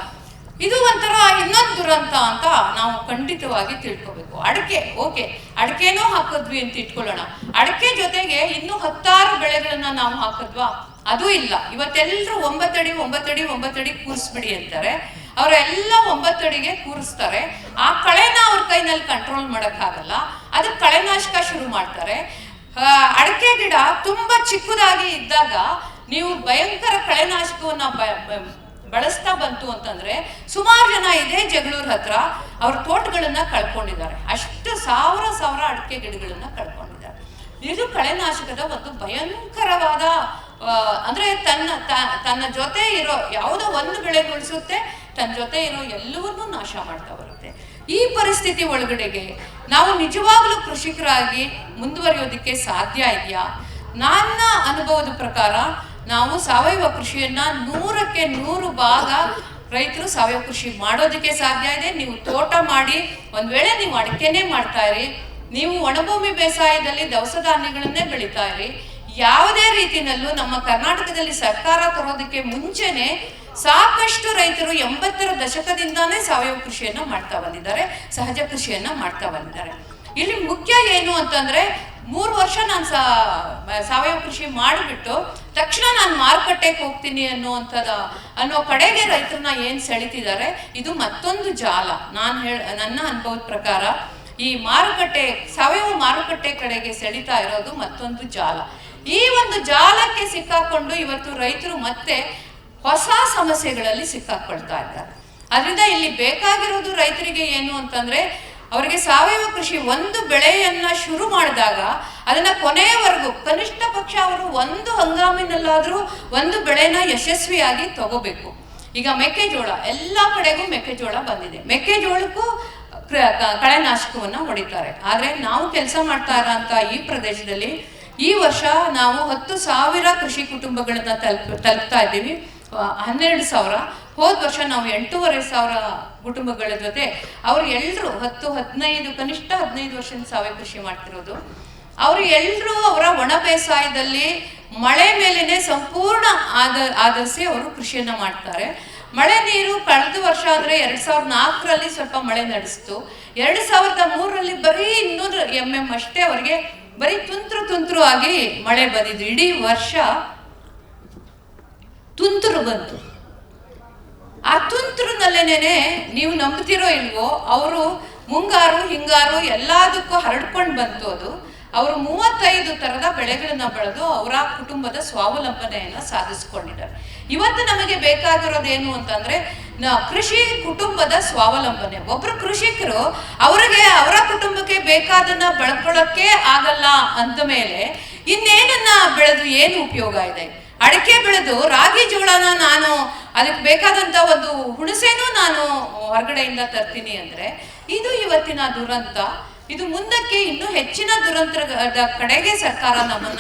ಇದು ಒಂಥರ ಇನ್ನೊಂದು ದುರಂತ ಅಂತ ನಾವು ಖಂಡಿತವಾಗಿ ತಿಳ್ಕೊಬೇಕು. ಅಡಕೆ, ಓಕೆ, ಅಡಕೆನೂ ಹಾಕಿದ್ವಿ ಅಂತ ಇಟ್ಕೊಳ್ಳೋಣ. ಅಡಕೆ ಜೊತೆಗೆ ಇನ್ನೂ ಹತ್ತಾರು ಬೆಳೆಗಳನ್ನ ನಾವು ಹಾಕಿದ್ವಾ? ಅದು ಇಲ್ಲ. ಇವತ್ತೆಲ್ಲರೂ ಒಂಬತ್ತಡಿ ಒಂಬತ್ತಡಿ ಒಂಬತ್ತಡಿ ಕೂರಿಸ್ಬಿಡಿ ಅಂತಾರೆ. ಅವರೆಲ್ಲ ಒಂಬತ್ತಡಿಗೆ ಕೂರಿಸ್ತಾರೆ. ಆ ಕಳೆನ ಅವ್ರ ಕೈನಲ್ಲಿ ಕಂಟ್ರೋಲ್ ಮಾಡೋಕ್ಕಾಗಲ್ಲ. ಅದು ಕಳೆನಾಶಕ ಶುರು ಮಾಡ್ತಾರೆ. ಅಡಕೆ ಗಿಡ ತುಂಬಾ ಚಿಕ್ಕದಾಗಿ ಇದ್ದಾಗ ನೀವು ಭಯಂಕರ ಕಳೆನಾಶಕವನ್ನ ಬಳಸ್ತಾ ಬಂತು ಅಂತಂದ್ರೆ ಸುಮಾರು ಜನ ಇದೆ ಜಗಳೂರ್ ಹತ್ರ, ಅವ್ರ ತೋಟಗಳನ್ನ ಕಳ್ಕೊಂಡಿದ್ದಾರೆ. ಅಷ್ಟು ಸಾವಿರ ಸಾವಿರ ಅಡಿಕೆ ಗಿಡಗಳನ್ನ ಕಳ್ಕೊಂಡಿದ್ದಾರೆ. ಇದು ಕಳೆನಾಶಕದ ಒಂದು ಭಯಂಕರವಾದ ಅಂದ್ರೆ ತನ್ನ ತನ್ನ ಜೊತೆ ಇರೋ ಯಾವುದೋ ಒಂದು ಬೆಳೆ ಉಳಿಸುತ್ತೆ, ತನ್ನ ಜೊತೆ ಇರೋ ಎಲ್ಲವನ್ನೂ ನಾಶ ಮಾಡ್ತಾ ಬರುತ್ತೆ. ಈ ಪರಿಸ್ಥಿತಿ ಒಳಗಡೆಗೆ ನಾವು ನಿಜವಾಗ್ಲೂ ಕೃಷಿಕರಾಗಿ ಮುಂದುವರಿಯೋದಕ್ಕೆ ಸಾಧ್ಯ ಇದೆಯಾ? ನನ್ನ ಅನುಭವದ ಪ್ರಕಾರ ನಾವು ಸಾವಯವ ಕೃಷಿಯನ್ನ ನೂರಕ್ಕೆ ನೂರು ಭಾಗ ರೈತರು ಸಾವಯವ ಕೃಷಿ ಮಾಡೋದಕ್ಕೆ ಸಾಧ್ಯ ಇದೆ. ನೀವು ತೋಟ ಮಾಡಿ, ಒಂದ್ ವೇಳೆ ನೀವು ಅಡಿಕೆನೆ ಮಾಡ್ತಾ ಇರಿ, ನೀವು ಒಣಭೂಮಿ ಬೇಸಾಯದಲ್ಲಿ ದವಸ ಧಾನ್ಯಗಳನ್ನೇ ಬೆಳಿತಾ ಇರಿ, ಯಾವುದೇ ರೀತಿಯಲ್ಲೂ ನಮ್ಮ ಕರ್ನಾಟಕದಲ್ಲಿ ಸರ್ಕಾರ ತರೋದಕ್ಕೆ ಮುಂಚೆನೆ ಸಾಕಷ್ಟು ರೈತರು ಎಂಬತ್ತರ ದಶಕದಿಂದಾನೇ ಸಾವಯವ ಕೃಷಿಯನ್ನ ಮಾಡ್ತಾ ಬಂದಿದ್ದಾರೆ, ಸಹಜ ಕೃಷಿಯನ್ನ ಮಾಡ್ತಾ ಬಂದಿದ್ದಾರೆ. ಇಲ್ಲಿ ಮುಖ್ಯ ಏನು ಅಂತಂದ್ರೆ ಮೂರು ವರ್ಷ ನಾನು ಸಾವಯವ ಕೃಷಿ ಮಾಡಿಬಿಟ್ಟು ತಕ್ಷಣ ನಾನು ಮಾರುಕಟ್ಟೆಗೆ ಹೋಗ್ತೀನಿ ಅನ್ನುವಂಥದ್ದು ಅನ್ನೋ ಕಡೆಗೆ ರೈತರನ್ನ ಏನ್ ಸೆಳಿತಿದ್ದಾರೆ ಇದು ಮತ್ತೊಂದು ಜಾಲ. ನಾನು ಹೇಳ, ನನ್ನ ಅನುಭವದ ಪ್ರಕಾರ ಈ ಮಾರುಕಟ್ಟೆ, ಸಾವಯವ ಮಾರುಕಟ್ಟೆ ಕಡೆಗೆ ಸೆಳಿತಾ ಇರೋದು ಮತ್ತೊಂದು ಜಾಲ. ಈ ಒಂದು ಜಾಲಕ್ಕೆ ಸಿಕ್ಕಾಕೊಂಡು ಇವತ್ತು ರೈತರು ಮತ್ತೆ ಹೊಸ ಸಮಸ್ಯೆಗಳಲ್ಲಿ ಸಿಕ್ಕಾಕೊಳ್ತಾ ಇದ್ದಾರೆ. ಅದರಿಂದ ಇಲ್ಲಿ ಬೇಕಾಗಿರೋದು ರೈತರಿಗೆ ಏನು ಅಂತಂದ್ರೆ ಅವರಿಗೆ ಸಾವಯವ ಕೃಷಿ ಒಂದು ಬೆಳೆಯನ್ನ ಶುರು ಮಾಡಿದಾಗ ಅದನ್ನ ಕೊನೆಯವರೆಗೂ ಕನಿಷ್ಠ ಪಕ್ಷ ಅವರು ಒಂದು ಹಂಗಾಮಿನಲ್ಲಾದರೂ ಒಂದು ಬೆಳೆನ ಯಶಸ್ವಿಯಾಗಿ ತಗೋಬೇಕು. ಈಗ ಮೆಕ್ಕೆಜೋಳ, ಎಲ್ಲ ಕಡೆಗೂ ಮೆಕ್ಕೆಜೋಳ ಬಂದಿದೆ. ಮೆಕ್ಕೆಜೋಳಕ್ಕೂ ಕಳೆನಾಶಕವನ್ನು ಹೊಡಿತಾರೆ. ಆದರೆ ನಾವು ಕೆಲಸ ಮಾಡ್ತಾ ಇರೋಂಥ ಈ ಪ್ರದೇಶದಲ್ಲಿ ಈ ವರ್ಷ ನಾವು ಹತ್ತು ಸಾವಿರ ಕೃಷಿ ಕುಟುಂಬಗಳನ್ನ ತಲುಪ, ತಲುಪ್ತಾ ಇದ್ದೀವಿ. ಹನ್ನೆರಡು ಸಾವಿರ. ಹೋದ ವರ್ಷ ನಾವು ಎಂಟೂವರೆ ಸಾವಿರ ಕುಟುಂಬಗಳ ಜೊತೆ ಅವ್ರು ಎಲ್ಲರೂ ಹತ್ತು, ಹದಿನೈದು, ಕನಿಷ್ಠ ಹದಿನೈದು ವರ್ಷದ ಸಾವಯವ ಕೃಷಿ ಮಾಡ್ತಿರೋದು. ಅವರು ಎಲ್ಲರೂ ಅವರ ಒಣ ಬೇಸಾಯದಲ್ಲಿ ಮಳೆ ಮೇಲೇನೆ ಸಂಪೂರ್ಣ ಆದ, ಆಧರಿಸಿ ಅವರು ಕೃಷಿಯನ್ನ ಮಾಡ್ತಾರೆ. ಮಳೆ ನೀರು ಕಳೆದ ವರ್ಷ ಅಂದ್ರೆ ಎರಡ್ ಸಾವಿರದ ನಾಲ್ಕರಲ್ಲಿ ಸ್ವಲ್ಪ ಮಳೆ ನಡೆಸ್ತು. ಎರಡ್ ಸಾವಿರದ ಮೂರರಲ್ಲಿ ಬರೀ ಇನ್ನೂರು ಎಂ ಎಂ ಅಷ್ಟೇ ಅವರಿಗೆ ಬರೀ ತುಂತುರು ತುಂತುರು ಆಗಿ ಮಳೆ ಬಂದಿದ್ದು. ಇಡೀ ವರ್ಷ ತುಂತುರು ಬಂತು. ಆ ತುಂತುರಿನಲ್ಲೇನೆ ನೀವು ನಂಬ್ತಿರೋ ಇಲ್ವೋ, ಅವರು ಮುಂಗಾರು, ಹಿಂಗಾರು ಎಲ್ಲದಕ್ಕೂ ಹರಡ್ಕೊಂಡು ಬಂತು ಅದು. ಅವರು ಮೂವತ್ತೈದು ತರದ ಬೆಳೆಗಳನ್ನ ಬೆಳೆದು ಅವರ ಕುಟುಂಬದ ಸ್ವಾವಲಂಬನೆಯನ್ನ ಸಾಧಿಸ್ಕೊಂಡಿದ್ದಾರೆ. ಇವತ್ತು ನಮಗೆ ಬೇಕಾಗಿರೋದೇನು ಅಂತಂದ್ರೆ ಕೃಷಿ ಕುಟುಂಬದ ಸ್ವಾವಲಂಬನೆ. ಒಬ್ರು ಕೃಷಿಕರು ಅವರಿಗೆ ಅವರ ಕುಟುಂಬಕ್ಕೆ ಬೇಕಾದನ್ನ ಬೆಳ್ಕೊಳ್ಳೋಕೆ ಆಗಲ್ಲ ಅಂದ ಮೇಲೆ ಇನ್ನೇನನ್ನ ಬೆಳೆದು ಏನು ಉಪಯೋಗ ಇದೆ? ಅಡಿಕೆ ಬೆಳೆದು ರಾಗಿ ಜೋಳನ ನಾನು ಅದಕ್ಕೆ ಬೇಕಾದಂತ ಒಂದು ಹುಣಸೆನೂ ನಾನು ಹೊರಗಡೆಯಿಂದ ತರ್ತೀನಿ ಅಂದ್ರೆ, ಇದು ಇವತ್ತಿನ ದುರಂತ. ಇದು ಮುಂದಕ್ಕೆ ಇನ್ನೂ ಹೆಚ್ಚಿನ ದುರಂತದ ಕಡೆಗೆ ಸರ್ಕಾರ ನಮ್ಮನ್ನ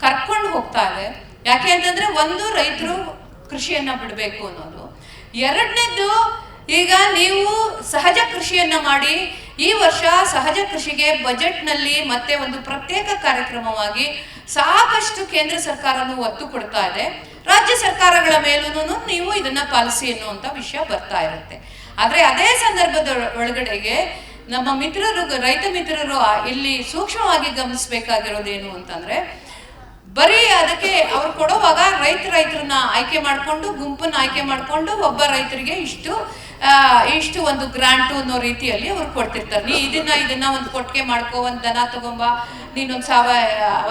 ಕರ್ಕೊಂಡು ಹೋಗ್ತಾ ಇದೆ. ಯಾಕೆ ಅಂತಂದ್ರೆ ಒಂದು ರೈತರು ಕೃಷಿಯನ್ನ ಬಿಡಬೇಕು ಅನ್ನೋದು. ಎರಡನೇದು ಈಗ ನೀವು ಸಹಜ ಕೃಷಿಯನ್ನ ಮಾಡಿ, ಈ ವರ್ಷ ಸಹಜ ಕೃಷಿಗೆ ಬಜೆಟ್ನಲ್ಲಿ ಮತ್ತೆ ಒಂದು ಪ್ರತ್ಯೇಕ ಕಾರ್ಯಕ್ರಮವಾಗಿ ಸಾಕಷ್ಟು ಕೇಂದ್ರ ಸರ್ಕಾರನು ಒತ್ತು ಕೊಡ್ತಾ ಇದೆ. ರಾಜ್ಯ ಸರ್ಕಾರಗಳ ಮೇಲೂ ನೀವು ಇದನ್ನ ಪಾಲಿಸಿ ಅನ್ನುವಂಥ ವಿಷಯ ಬರ್ತಾ ಇರುತ್ತೆ. ಆದರೆ ಅದೇ ಸಂದರ್ಭದ ಒಳಗಡೆಗೆ ನಮ್ಮ ಮಿತ್ರರು, ರೈತ ಮಿತ್ರರು ಇಲ್ಲಿ ಸೂಕ್ಷ್ಮವಾಗಿ ಗಮನಿಸಬೇಕಾಗಿರೋದೇನು ಅಂತಂದ್ರೆ, ಬರೀ ಅದಕ್ಕೆ ಅವ್ರು ಕೊಡುವಾಗ ರೈತ ರೈತರನ್ನ ಆಯ್ಕೆ ಮಾಡಿಕೊಂಡು, ಗುಂಪನ್ನ ಆಯ್ಕೆ ಮಾಡಿಕೊಂಡು ಒಬ್ಬ ರೈತರಿಗೆ ಇಷ್ಟು ಇಷ್ಟು ಒಂದು ಗ್ರಾಂಟು ಅನ್ನೋ ರೀತಿಯಲ್ಲಿ ಅವ್ರು ಕೊಡ್ತಿರ್ತಾರೆ. ನೀ ಇದನ್ನ ಇದನ್ನ ಒಂದು ಕೊಟ್ಟಿಗೆ ಮಾಡ್ಕೋ, ಒಂದು ದನ ತಗೊಂಬ, ನೀನೊಂದು ಸಾವ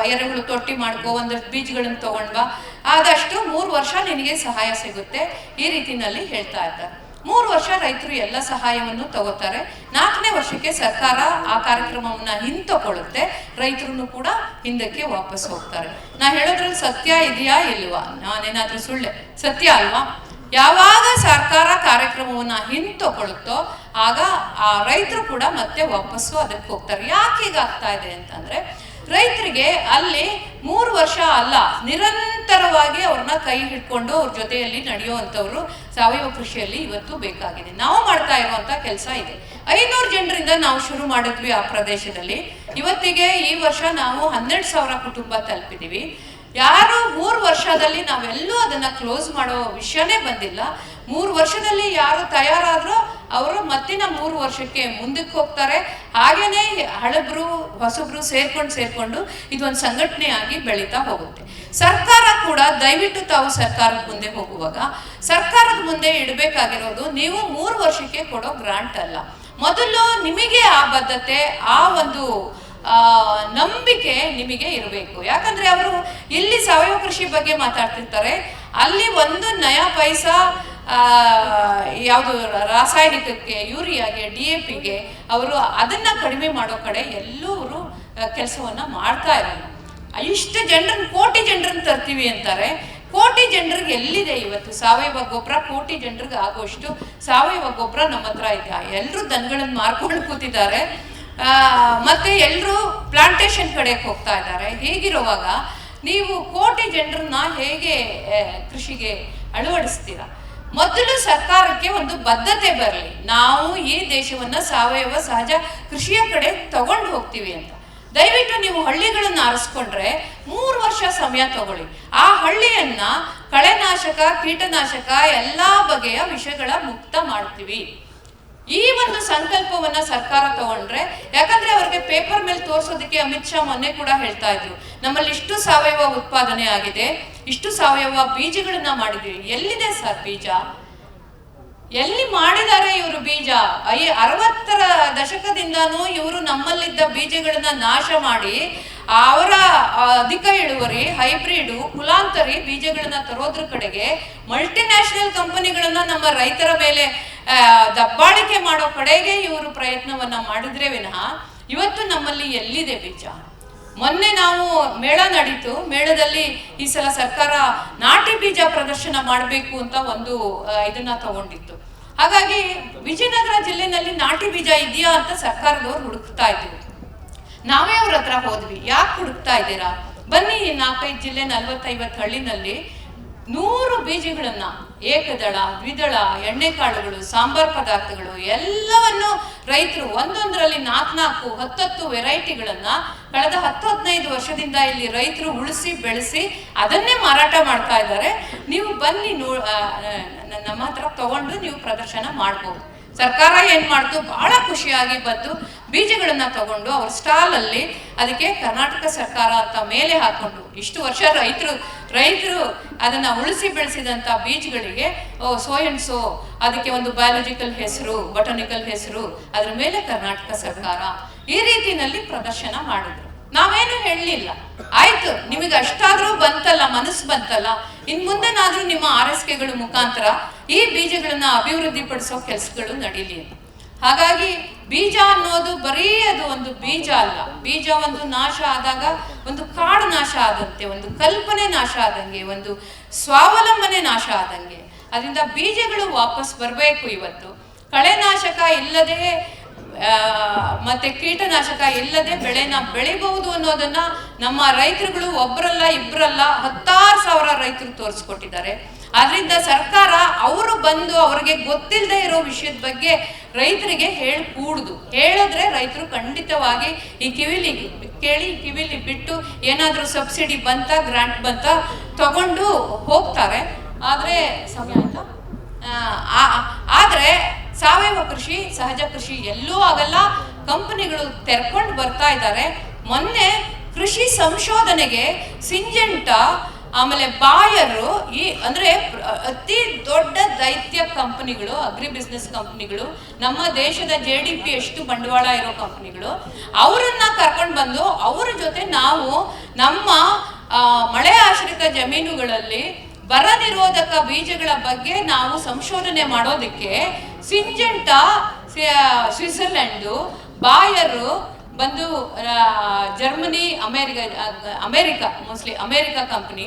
ಎರೆಗಳು ತೊಟ್ಟಿ ಮಾಡ್ಕೋ ಒಂದಷ್ಟು ಬೀಜಗಳನ್ನ ತಗೊಂಡ್ಬಾ. ಆದಷ್ಟು ಮೂರು ವರ್ಷ ನಿನಗೆ ಸಹಾಯ ಸಿಗುತ್ತೆ ಈ ರೀತಿನಲ್ಲಿ ಹೇಳ್ತಾ ಇದ್ದಾರೆ. ಮೂರು ವರ್ಷ ರೈತರು ಎಲ್ಲ ಸಹಾಯವನ್ನು ತಗೋತಾರೆ. ನಾಲ್ಕನೇ ವರ್ಷಕ್ಕೆ ಸರ್ಕಾರ ಆ ಕಾರ್ಯಕ್ರಮವನ್ನ ಹಿಂತಕೊಳ್ಳುತ್ತೆ ರೈತರು ಕೂಡ ಹಿಂದಕ್ಕೆ ವಾಪಸ್ ಹೋಗ್ತಾರೆ. ನಾ ಹೇಳೋದ್ರಲ್ಲಿ ಸತ್ಯ ಇದೆಯಾ ಇಲ್ವಾ? ನಾನೇನಾದ್ರೂ ಸುಳ್ಳೆ. ಸತ್ಯ ಅಲ್ವಾ? ಯಾವಾಗ ಸರ್ಕಾರ ಕಾರ್ಯಕ್ರಮವನ್ನು ಹಿಂತಕೊಳ್ಳುತ್ತೋ ಆಗ ಆ ರೈತರು ಕೂಡ ಮತ್ತೆ ವಾಪಸ್ಸು ಅದಕ್ಕೆ ಹೋಗ್ತಾರೆ. ಯಾಕೆ ಹೀಗಾಗ್ತಾ ಇದೆ ಅಂತಂದ್ರೆ ರೈತರಿಗೆ ಅಲ್ಲಿ ಮೂರು ವರ್ಷ ಅಲ್ಲ, ನಿರಂತರವಾಗಿ ಅವ್ರನ್ನ ಕೈ ಹಿಡ್ಕೊಂಡು ಅವ್ರ ಜೊತೆಯಲ್ಲಿ ನಡೆಯುವಂಥವ್ರು ಸಾವಯವ ಕೃಷಿಯಲ್ಲಿ ಇವತ್ತು ಬೇಕಾಗಿದೆ. ನಾವು ಮಾಡ್ತಾ ಇರುವಂತ ಕೆಲಸ ಇದೆ. ಐನೂರು ಜನರಿಂದ ನಾವು ಶುರು ಮಾಡಿದ್ವಿ ಆ ಪ್ರದೇಶದಲ್ಲಿ. ಇವತ್ತಿಗೆ ಈ ವರ್ಷ ನಾವು ಹನ್ನೆರಡು ಸಾವಿರ ಕುಟುಂಬ ತಲುಪಿದೀವಿ ಯಾರು ಮೂರು ವರ್ಷದಲ್ಲಿ ನಾವೆಲ್ಲೂ ಅದನ್ನ ಕ್ಲೋಸ್ ಮಾಡೋ ವಿಷಯನೇ ಬಂದಿಲ್ಲ. ಮೂರು ವರ್ಷದಲ್ಲಿ ಯಾರು ತಯಾರಾದ್ರೋ ಅವರು ಮತ್ತಿನ ಮೂರು ವರ್ಷಕ್ಕೆ ಮುಂದಕ್ಕೆ ಹೋಗ್ತಾರೆ. ಹಾಗೇನೆ ಹಳಬ್ರು, ಹೊಸಬ್ರು ಸೇರ್ಕೊಂಡು ಸೇರ್ಕೊಂಡು ಇದೊಂದು ಸಂಘಟನೆಯಾಗಿ ಬೆಳೀತಾ ಹೋಗುತ್ತೆ. ಸರ್ಕಾರ ಕೂಡ ದಯವಿಟ್ಟು ತಾವು ಸರ್ಕಾರದ ಮುಂದೆ ಹೋಗುವಾಗ, ಸರ್ಕಾರದ ಮುಂದೆ ಇಡಬೇಕಾಗಿರೋದು ನೀವು ಮೂರು ವರ್ಷಕ್ಕೆ ಕೊಡೋ ಗ್ರಾಂಟ್ ಅಲ್ಲ. ಮೊದಲು ನಿಮಗೆ ಆ ಬದ್ಧತೆ, ಆ ಒಂದು ನಂಬಿಕೆ ನಿಮಗೆ ಇರಬೇಕು. ಯಾಕಂದ್ರೆ ಅವರು ಇಲ್ಲಿ ಸಾವಯವ ಕೃಷಿ ಬಗ್ಗೆ ಮಾತಾಡ್ತಿರ್ತಾರೆ, ಅಲ್ಲಿ ಒಂದು ನಯ ಪೈಸ ಯಾವುದು ರಾಸಾಯನಿಕಕ್ಕೆ, ಯೂರಿಯಾಗೆ, ಡಿ ಎ ಪಿಗೆ ಅವರು ಅದನ್ನ ಕಡಿಮೆ ಮಾಡೋ ಕಡೆ ಎಲ್ಲರೂ ಕೆಲಸವನ್ನ ಮಾಡ್ತಾ ಇರೋದು ಇಷ್ಟು ಜನರನ್ನ ಕೋಟಿ ಜನರನ್ನ ತರ್ತೀವಿ ಅಂತಾರೆ. ಕೋಟಿ ಜನರಿಗೆ ಎಲ್ಲಿದೆ ಇವತ್ತು? ಸಾವಯವ ಗೊಬ್ಬರ ಕೋಟಿ ಜನರಿಗೆ ಆಗೋಷ್ಟು ಸಾವಯವ ಗೊಬ್ಬರ ನಮ್ಮ ಹತ್ರ ಇದೆ. ಎಲ್ಲರೂ ದನಗಳನ್ನು ಮಾರ್ಕೊಂಡು ಕೂತಿದ್ದಾರೆ. ಮತ್ತೆ ಎಲ್ಲರೂ ಪ್ಲಾಂಟೇಶನ್ ಕಡೆಗೆ ಹೋಗ್ತಾ ಇದ್ದಾರೆ. ಹೀಗಿರುವಾಗ ನೀವು ಕೋಟಿ ಜನರನ್ನ ಹೇಗೆ ಕೃಷಿಗೆ ಅಳವಡಿಸ್ತೀರಾ? ಮೊದಲು ಸರ್ಕಾರಕ್ಕೆ ಒಂದು ಬದ್ಧತೆ ಬರಲಿ. ನಾವು ಈ ದೇಶವನ್ನ ಸಾವಯವ ಸಹಜ ಕೃಷಿಯ ಕಡೆ ತಗೊಂಡು ಹೋಗ್ತೀವಿ ಅಂತ. ದಯವಿಟ್ಟು ನೀವು ಹಳ್ಳಿಗಳನ್ನು ಆರಿಸ್ಕೊಂಡ್ರೆ ಮೂರು ವರ್ಷ ಸಮಯ ತಗೊಳ್ಳಿ. ಆ ಹಳ್ಳಿಯನ್ನ ಕಳೆನಾಶಕ, ಕೀಟನಾಶಕ ಎಲ್ಲಾ ಬಗೆಯ ವಿಷಯಗಳ ಮುಕ್ತ ಮಾಡ್ತೀವಿ. ಈ ಒಂದು ಸಂಕಲ್ಪವನ್ನ ಸರ್ಕಾರ ತಗೊಂಡ್ರೆ, ಯಾಕಂದ್ರೆ ಅವ್ರಿಗೆ ಪೇಪರ್ ಮೇಲೆ ತೋರಿಸೋದಕ್ಕೆ ಅಮಿತ್ ಶಾ ಮೊನ್ನೆ ಕೂಡ ಹೇಳ್ತಾ ಇದ್ರು, ನಮ್ಮಲ್ಲಿ ಇಷ್ಟು ಸಾವಯವ ಉತ್ಪಾದನೆ ಆಗಿದೆ, ಇಷ್ಟು ಸಾವಯವ ಬೀಜಗಳನ್ನ ಮಾಡಿದ್ವಿ, ಎಲ್ಲಿದೆ ಸರ್ ಬೀಜ? ಎಲ್ಲಿ ಮಾಡಿದ್ದಾರೆ ಇವರು ಬೀಜ? ಐ ಅರವತ್ತರ ದಶಕದಿಂದಾನು ಇವರು ನಮ್ಮಲ್ಲಿದ್ದ ಬೀಜಗಳನ್ನ ನಾಶ ಮಾಡಿ, ಅವರ ಅಧಿಕ ಇಳುವರಿ, ಹೈಬ್ರಿಡ್, ಕುಲಾಂತರಿ ಬೀಜಗಳನ್ನ ತರೋದ್ರ ಕಡೆಗೆ ಮಲ್ಟಿನ್ಯಾಷನಲ್ ಕಂಪನಿಗಳನ್ನ ನಮ್ಮ ರೈತರ ಮೇಲೆ ದಬ್ಬಾಳಿಕೆ ಮಾಡೋ ಕಡೆಗೆ ಇವರು ಪ್ರಯತ್ನವನ್ನ ಮಾಡಿದ್ರೆ ವಿನಃ ಇವತ್ತು ನಮ್ಮಲ್ಲಿ ಎಲ್ಲಿದೆ ಬೀಜ? ಮೊನ್ನೆ ನಾವು ಮೇಳ ನಡೀತು. ಮೇಳದಲ್ಲಿ ಈ ಸಲ ಸರ್ಕಾರ ನಾಟಿ ಬೀಜ ಪ್ರದರ್ಶನ ಮಾಡಬೇಕು ಅಂತ ಒಂದು ಇದನ್ನ ತಗೊಂಡಿತ್ತು. ಹಾಗಾಗಿ ವಿಜಯನಗರ ಜಿಲ್ಲೆನಲ್ಲಿ ನಾಟಿ ಬೀಜ ಇದೆಯಾ ಅಂತ ಸರ್ಕಾರದವ್ರು ಹುಡುಕ್ತಾ ಇದ್ರು. ನಾವೇ ಅವ್ರ ಹತ್ರ ಹೋದ್ವಿ. ಯಾಕೆ ಹುಡುಕ್ತಾ ಇದ್ದೀರಾ? ಬನ್ನಿ ನಾಲ್ಕೈದು ಜಿಲ್ಲೆ ನಲ್ವತ್ತೈವತ್ತು ಹಳ್ಳಿನಲ್ಲಿ ನೂರು ಬೀಜಗಳನ್ನ ಏಕದಳ, ದ್ವಿದಳ, ಎಣ್ಣೆಕಾಳುಗಳು, ಸಾಂಬಾರ್ ಪದಾರ್ಥಗಳು ಎಲ್ಲವನ್ನು ರೈತರು ಒಂದೊಂದರಲ್ಲಿ ನಾಲ್ಕು ನಾಲ್ಕು ಹತ್ತತ್ತು ವೆರೈಟಿಗಳನ್ನ ಕಳೆದ ಹತ್ತು ಹದಿನೈದು ವರ್ಷದಿಂದ ಇಲ್ಲಿ ರೈತರು ಉಳಿಸಿ, ಬೆಳೆಸಿ ಅದನ್ನೇ ಮಾರಾಟ ಮಾಡ್ತಾ ಇದ್ದಾರೆ. ನೀವು ಬನ್ನಿ ನೋ ನಮ್ಮ ಹತ್ರ ತಗೊಂಡು ನೀವು ಪ್ರದರ್ಶನ ಮಾಡ್ಬೋದು. ಸರ್ಕಾರ ಏನ್ ಮಾಡ್ತು? ಬಹಳ ಖುಷಿಯಾಗಿ ಬಂದು ಬೀಜಗಳನ್ನ ತಗೊಂಡು ಅವ್ರ ಸ್ಟಾಲ್ ಅಲ್ಲಿ ಅದಕ್ಕೆ ಕರ್ನಾಟಕ ಸರ್ಕಾರ ಅಂತ ಮೇಲೆ ಹಾಕೊಂಡ್ರು ಇಷ್ಟು ವರ್ಷ ರೈತರು ರೈತರು ಅದನ್ನ ಉಳಿಸಿ ಬೆಳೆಸಿದಂತ ಬೀಜಗಳಿಗೆ ಸೋ ಅಂಡ್ ಸೋ, ಅದಕ್ಕೆ ಒಂದು ಬಯಾಲಜಿಕಲ್ ಹೆಸರು ಬಟಾನಿಕಲ್ ಹೆಸರು, ಅದ್ರ ಮೇಲೆ ಕರ್ನಾಟಕ ಸರ್ಕಾರ ಈ ರೀತಿನಲ್ಲಿ ಪ್ರದರ್ಶನ ಮಾಡಿದ್ರು. ನಾವೇನು ಹೇಳಲಿಲ್ಲ. ಆಯ್ತು, ನಿಮಗೆ ಅಷ್ಟಾದ್ರೂ ಬಂತಲ್ಲ, ಮನಸ್ಸು ಬಂತಲ್ಲ, ಇನ್ ಮುಂದೆನಾದ್ರೂ ನಿಮ್ಮ ಆರೈಕೆಗಳ ಮುಖಾಂತರ ಈ ಬೀಜಗಳನ್ನ ಅಭಿವೃದ್ಧಿ ಪಡಿಸೋ ಕೆಲಸಗಳು ನಡೀಲಿ ಹಾಗಾಗಿ ಬೀಜ ಅನ್ನೋದು ಬರೀ ಅದು ಒಂದು ಬೀಜ ಅಲ್ಲ. ಬೀಜ ಒಂದು ನಾಶ ಆದಾಗ, ಒಂದು ಕಾಡು ನಾಶ ಆದಂತೆ, ಒಂದು ಕಲ್ಪನೆ ನಾಶ ಆದಂಗೆ, ಒಂದು ಸ್ವಾವಲಂಬನೆ ನಾಶ ಆದಂಗೆ. ಅದರಿಂದ ಬೀಜಗಳು ವಾಪಸ್ ಬರಬೇಕು ಇವತ್ತು. ಕಳೆನಾಶಕ ಇಲ್ಲದೆ ಮತ್ತೆ ಕೀಟನಾಶಕ ಇಲ್ಲದೆ ಬೆಳೆನ ಬೆಳಿಬಹುದು ಅನ್ನೋದನ್ನ ನಮ್ಮ ರೈತರುಗಳು ಒಬ್ಬರಲ್ಲ ಇಬ್ಬರಲ್ಲ ಹತ್ತಾರು ಸಾವಿರ ರೈತರು ತೋರಿಸ್ಕೊಟ್ಟಿದ್ದಾರೆ. ಆದ್ರಿಂದ ಸರ್ಕಾರ ಅವರು ಬಂದು ಅವ್ರಿಗೆ ಗೊತ್ತಿಲ್ಲದೆ ಇರೋ ವಿಷಯದ ಬಗ್ಗೆ ರೈತರಿಗೆ ಹೇಳಿ ಕೂಡುದು ಹೇಳಿದ್ರೆ ರೈತರು ಖಂಡಿತವಾಗಿ ಈ ಕಿವಿಲಿ ಕೇಳಿ ಕಿವಿಲಿ ಬಿಟ್ಟು ಏನಾದರೂ ಸಬ್ಸಿಡಿ ಬಂತ, ಗ್ರಾಂಟ್ ಬಂತ ತಗೊಂಡು ಹೋಗ್ತಾರೆ. ಆದರೆ, ಸಮಯ ಆಯ್ತಾ? ಆದ್ರೆ ಸಾವಯವ ಕೃಷಿ, ಸಹಜ ಕೃಷಿ ಎಲ್ಲೂ ಆಗಲ್ಲ. ಕಂಪನಿಗಳು ತೆರ್ಕೊಂಡು ಬರ್ತಾ ಇದ್ದಾರೆ ಮೊನ್ನೆ ಕೃಷಿ ಸಂಶೋಧನೆಗೆ ಸಿಂಜೆಂಟ, ಆಮೇಲೆ ಬಾಯರು ಈ ಅಂದ್ರೆ ಅತಿ ದೊಡ್ಡ ದೈತ್ಯ ಕಂಪನಿಗಳು, ಅಗ್ರಿ ಬಿಸ್ನೆಸ್ ಕಂಪನಿಗಳು, ನಮ್ಮ ದೇಶದ ಜೆ ಡಿ ಪಿ ಎಷ್ಟು ಬಂಡವಾಳ ಇರೋ ಕಂಪನಿಗಳು, ಅವರನ್ನ ಕರ್ಕೊಂಡು ಬಂದು ಅವರ ಜೊತೆ ನಾವು ನಮ್ಮ ಮಳೆ ಆಶ್ರಿತ ಜಮೀನುಗಳಲ್ಲಿ ಬರ ನಿರೋಧಕ ಬೀಜಗಳ ಬಗ್ಗೆ ನಾವು ಸಂಶೋಧನೆ ಮಾಡೋದಕ್ಕೆ ಸಿಂಜೆಂಟ ಸ್ವಿಟ್ಜರ್ಲೆಂಡು, ಬಾಯರು ಬಂದು Germany, America America, mostly America company,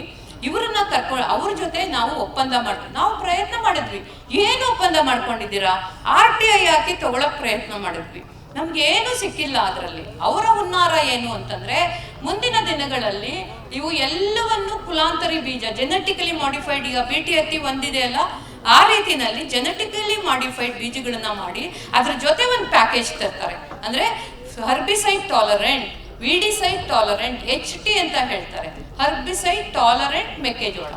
ಇವರನ್ನ ಕರ್ಕೊಂಡು ಅವ್ರ ಜೊತೆ ನಾವು ಒಪ್ಪಂದ ಮಾಡ್ತೀವಿ ನಾವು ಪ್ರಯತ್ನ ಮಾಡಿದ್ವಿ. ಏನು ಒಪ್ಪಂದ ಮಾಡ್ಕೊಂಡಿದ್ದೀರಾ? ಆರ್ ಟಿ ಐ ಹಾಕಿ ತಗೊಳಕ್ ಪ್ರಯತ್ನ ಮಾಡಿದ್ವಿ. ನಮ್ಗೆ ಏನು ಸಿಕ್ಕಿಲ್ಲ ಅದರಲ್ಲಿ. ಅವರ ಹುನ್ನಾರ ಏನು ಅಂತಂದ್ರೆ, ಮುಂದಿನ ದಿನಗಳಲ್ಲಿ ಇವು ಎಲ್ಲವನ್ನು ಕುಲಾಂತರಿ ಬೀಜ ಜೆನೆಟಿಕಲಿ ಮಾಡಿಫೈಡ್ ಈಗ ಬಿ ಟಿ ಹತ್ತಿ ಒಂದಿದೆ ಅಲ್ಲ ಆ ರೀತಿನಲ್ಲಿ ಜೆನೆಟಿಕಲಿ ಮಾಡಿಫೈಡ್ ಬೀಜಗಳನ್ನ ಮಾಡಿ ಅದ್ರ ಜೊತೆ ಒಂದು ಪ್ಯಾಕೇಜ್ ತರ್ತಾರೆ. ಅಂದ್ರೆ herbicide tolerant weedicide tolerant H T ಅಂತ ಹೇಳ್ತಾರೆ. ಹರ್ಬಿಸೈಡ್ ಟಾಲರೆಂಟ್ ಮೆಕ್ಕೆಜೋಳ.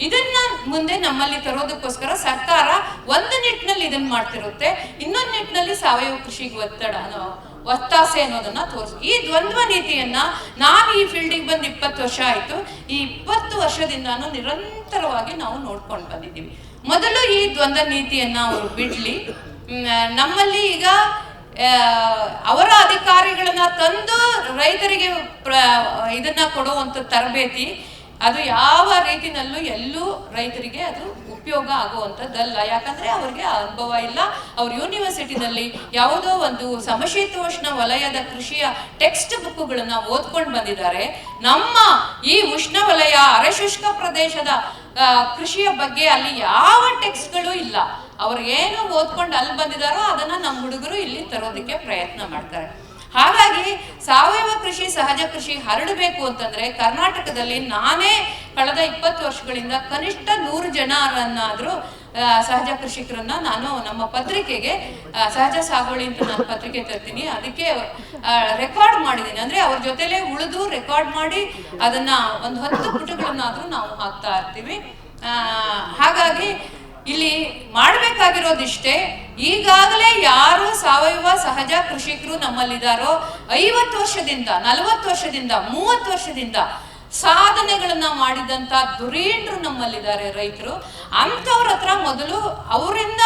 ಇದನ್ನ ಮುಂದೆ ನಮ್ಮಲ್ಲಿ ತರೋದಕ್ಕೋಸ್ಕರ ಸರ್ಕಾರ ಒಂದು ನಿಟ್ಟಿನಲ್ಲಿ ಇದನ್ನ ಮಾಡ್ತಿರುತ್ತೆ. ಇನ್ನೊಂದು ನಿಟ್ಟಿನಲ್ಲಿ ಸಾವಯವ ಕೃಷಿಗೆ ಒತ್ತಡ ಒತ್ತಾಸೆ ಅನ್ನೋದನ್ನ ತೋರಿಸ್ ಈ ದ್ವಂದ್ವ ನೀತಿಯನ್ನ ನಾನು ಈ ಫೀಲ್ಡಿಗೆ ಬಂದು ಇಪ್ಪತ್ತು ವರ್ಷ ಆಯ್ತು. ಈ ಇಪ್ಪತ್ತು ವರ್ಷದಿಂದಾನು ನಿರಂತರವಾಗಿ ನಾವು ನೋಡ್ಕೊಂಡು ಬಂದಿದ್ದೀವಿ. ಮೊದಲು ಈ ದ್ವಂದ್ವ ನೀತಿಯನ್ನ ಅವರು ಬಿಡ್ಲಿ. ನಮ್ಮಲ್ಲಿ ಈಗ ಅವರ ಅಧಿಕಾರಿಗಳನ್ನ ತಂದು ರೈತರಿಗೆ ಇದನ್ನ ಕೊಡುವಂತ ತರಬೇತಿ, ಅದು ಯಾವ ರೀತಿನಲ್ಲೂ ಎಲ್ಲೂ ರೈತರಿಗೆ ಅದು ಉಪಯೋಗ ಆಗುವಂಥದ್ದಲ್ಲ. ಯಾಕಂದ್ರೆ ಅವ್ರಿಗೆ ಆ ಅನುಭವ ಇಲ್ಲ. ಅವ್ರ ಯೂನಿವರ್ಸಿಟಿನಲ್ಲಿ ಯಾವುದೋ ಒಂದು ಸಮಶೀತೋಷ್ಣ ವಲಯದ ಕೃಷಿಯ ಟೆಕ್ಸ್ಟ್ ಬುಕ್ಗಳನ್ನ ಓದ್ಕೊಂಡು ಬಂದಿದ್ದಾರೆ. ನಮ್ಮ ಈ ಉಷ್ಣವಲಯ, ಅರೆಶುಷ್ಕ ಪ್ರದೇಶದ ಕೃಷಿಯ ಬಗ್ಗೆ ಅಲ್ಲಿ ಯಾವ ಟೆಕ್ಸ್ಟ್ಗಳು ಇಲ್ಲ. ಅವ್ರು ಏನು ಓದ್ಕೊಂಡು ಅಲ್ಲಿ ಬಂದಿದಾರೋ ಅದನ್ನ ನಮ್ಮ ಹುಡುಗರು ಇಲ್ಲಿ ತರೋದಕ್ಕೆ ಪ್ರಯತ್ನ ಮಾಡ್ತಾರೆ. ಹಾಗಾಗಿ ಸಾವಯವ ಕೃಷಿ, ಸಹಜ ಕೃಷಿ ಹರಡಬೇಕು ಅಂತಂದ್ರೆ ಕರ್ನಾಟಕದಲ್ಲಿ ನಾನೇ ಕಳೆದ ಇಪ್ಪತ್ತು ವರ್ಷಗಳಿಂದ ಕನಿಷ್ಠ ನೂರು ಜನರನ್ನಾದ್ರೂ ಸಹಜ ಕೃಷಿಕರನ್ನ ನಾನು ನಮ್ಮ ಪತ್ರಿಕೆಗೆ ಸಹಜ ಸಾಗುವಳಿ ಅಂತ ನಾನು ಪತ್ರಿಕೆ ತರ್ತೀನಿ. ಅದಕ್ಕೆ ರೆಕಾರ್ಡ್ ಮಾಡಿದ್ದೀನಿ. ಅಂದ್ರೆ ಅವ್ರ ಜೊತೆಲೇ ಉಳಿದು ರೆಕಾರ್ಡ್ ಮಾಡಿ ಅದನ್ನ ಒಂದು ಹತ್ತು ಪುಟಗಳನ್ನಾದ್ರೂ ನಾವು ಹಾಕ್ತಾ ಇರ್ತೀವಿ. ಹಾಗಾಗಿ ಇಲ್ಲಿ ಮಾಡಬೇಕಾಗಿರೋದಿಷ್ಟೇ, ಈಗಾಗಲೇ ಯಾರು ಸಾವಯವ ಸಹಜ ಕೃಷಿಕರು ನಮ್ಮಲ್ಲಿದ್ದಾರೋ, ಐವತ್ತು ವರ್ಷದಿಂದ, ನಲವತ್ತು ವರ್ಷದಿಂದ, ಮೂವತ್ತು ವರ್ಷದಿಂದ ಸಾಧನೆಗಳನ್ನ ಮಾಡಿದಂತ ದುರೀಣರು ನಮ್ಮಲ್ಲಿದ್ದಾರೆ ರೈತರು. ಅಂಥವ್ರ ಹತ್ರ ಮೊದಲು ಅವರಿಂದ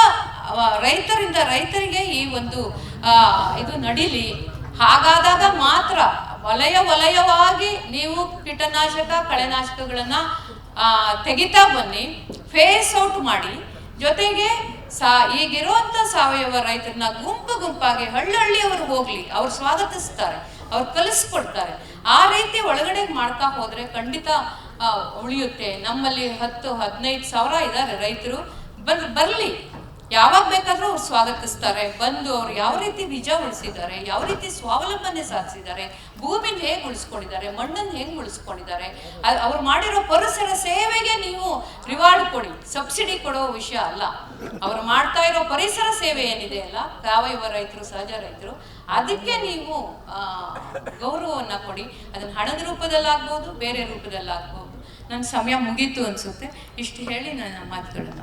ರೈತರಿಂದ ರೈತರಿಗೆ ಈ ಒಂದು ಇದು ನಡೀಲಿ. ಹಾಗಾದಾಗ ಮಾತ್ರ ವಲಯ ವಲಯವಾಗಿ ನೀವು ಕೀಟನಾಶಕ, ಕಳೆನಾಶಕಗಳನ್ನ ತೆಗಿತಾ ಬನ್ನಿ ಫೇಸ್ ಔಟ್ ಮಾಡಿ. ಜೊತೆಗೆ ಸಾ, ಈಗಿರುವಂತ ಸಾವಯವ ರೈತರನ್ನ ಗುಂಪು ಗುಂಪಾಗಿ ಹಳ್ಳಹಳ್ಳಿಯವರು ಹೋಗ್ಲಿ, ಅವ್ರು ಸ್ವಾಗತಿಸ್ತಾರೆ, ಅವ್ರು ಕಲಿಸ್ಕೊಡ್ತಾರೆ. ಆ ರೀತಿ ಒಳಗಡೆ ಮಾಡ್ತಾ ಹೋದ್ರೆ ಖಂಡಿತ ಉಳಿಯುತ್ತೆ. ನಮ್ಮಲ್ಲಿ ಹತ್ತು, ಹದಿನೈದು ಸಾವಿರ ಇದ್ದಾರೆ ರೈತರು. ಬರ್, ಬರ್ಲಿ. ಯಾವಾಗ ಬೇಕಾದ್ರೂ ಅವ್ರು ಸ್ವಾಗತಿಸ್ತಾರೆ. ಬಂದು ಅವ್ರು ಯಾವ ರೀತಿ ಬೀಜ ಉಳಿಸಿದ್ದಾರೆ, ಯಾವ ರೀತಿ ಸ್ವಾವಲಂಬನೆ ಸಾಧಿಸಿದ್ದಾರೆ ಭೂಮಿನ ಹೇಗೆ ಉಳಿಸ್ಕೊಂಡಿದ್ದಾರೆ, ಮಣ್ಣನ್ನು ಹೆಂಗೆ ಉಳಿಸ್ಕೊಂಡಿದ್ದಾರೆ ಅವ್ರು ಮಾಡಿರೋ ಪರಿಸರ ಸೇವೆಗೆ ನೀವು ರಿವಾರ್ಡ್ ಕೊಡಿ. ಸಬ್ಸಿಡಿ ಕೊಡೋ ವಿಷಯ ಅಲ್ಲ. ಅವ್ರು ಮಾಡ್ತಾ ಇರೋ ಪರಿಸರ ಸೇವೆ ಏನಿದೆ ಅಲ್ಲ ಸಾವಯವ ರೈತರು, ಸಹಜ ರೈತರು, ಅದಕ್ಕೆ ನೀವು ಗೌರವವನ್ನ ಕೊಡಿ. ಅದನ್ನ ಹಣದ ರೂಪದಲ್ಲಾಗ್ಬೋದು, ಬೇರೆ ರೂಪದಲ್ಲಾಗ್ಬೋದು. ನನ್ನ ಸಮಯ ಮುಗೀತು ಅನ್ಸುತ್ತೆ. ಇಷ್ಟು ಹೇಳಿ ನನ್ನ ಮಾತುಗಳನ್ನ